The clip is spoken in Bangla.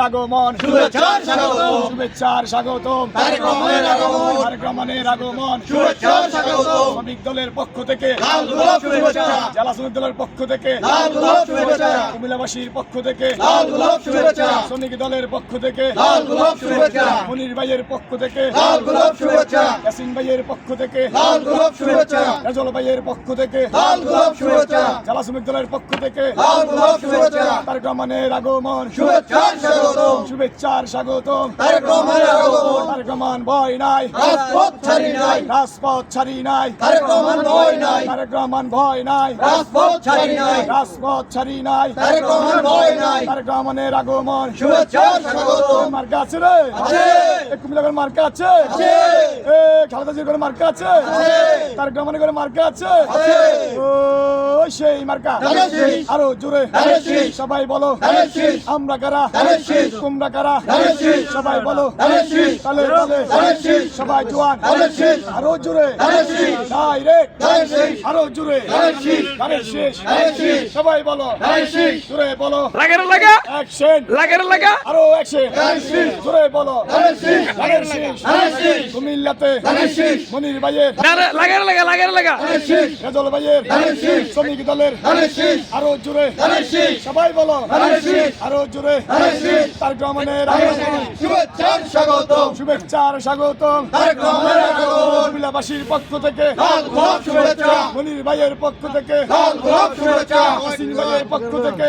আগমন শুভেচ্ছার স্বাগতম। আগমন শুভেচ্ছার শ্রমিক দলের পক্ষ থেকে। জেলা শ্রমিক দলের পক্ষ থেকে। কুমিল্লাবাসীর পক্ষ থেকে। শ্রমিক দলের পক্ষ থেকে মনির ভাইয়ের পক্ষ থেকে ইয়াসিন ভাইয়ের পক্ষ থেকে। রেজল ভাইয়ের পক্ষ থেকে। জেলা শ্রমিক দলের পক্ষ থেকে। তারেক রহমানের আগমন শুভেচ্ছার স্বাগতম। রহমান ভয় নাই রাজপথ ছাড়ি নাই। রাজপথ ছাড়ি নাই তারেক রহমান ভয় নাই। তারেক রহমান ভয় নাই রাজপথ ছাড়ি নাই। রাজপথ ছাড়ি নাই তারেক রহমান ভয় নাই। তারেক রহমানের আগমন শুভেচ্ছার স্বাগতম। মার্কা আছে রে আছে। মার্কা আছে আছে। এ খালেদা জির মার্কা আছে আছে। তারেক রহমানের মার্কা আছে আছে। ও সেই মার্কা। আরও জোরে। সবাই বলো। আমরা কারা? তোমরা কারা? সবাই বলো। তালে তালে। সবাই জোয়ান। আরও জোরে। ডাইরেক্ট আরও জোরে। সবাই বলো। জোরে বলো। লাগের লাগা? অ্যাকশন লাগের লাগা? আরও অ্যাকশন জোরে বলো। কুমিল্লাতে মনির ভাইয়ের লাগের লাগা লাগের লাগা রেজল ভাইয়ের ধানের শীষ। দলের আরও জোরে। সবাই বলো। আরও জোরে। আগমন। রহমান। শুভেচ্ছার আগমন। কুমিল্লাবাসীর পক্ষ থেকে। মনির ভাইয়ের পক্ষ থেকে। ভাইয়ের পক্ষ থেকে।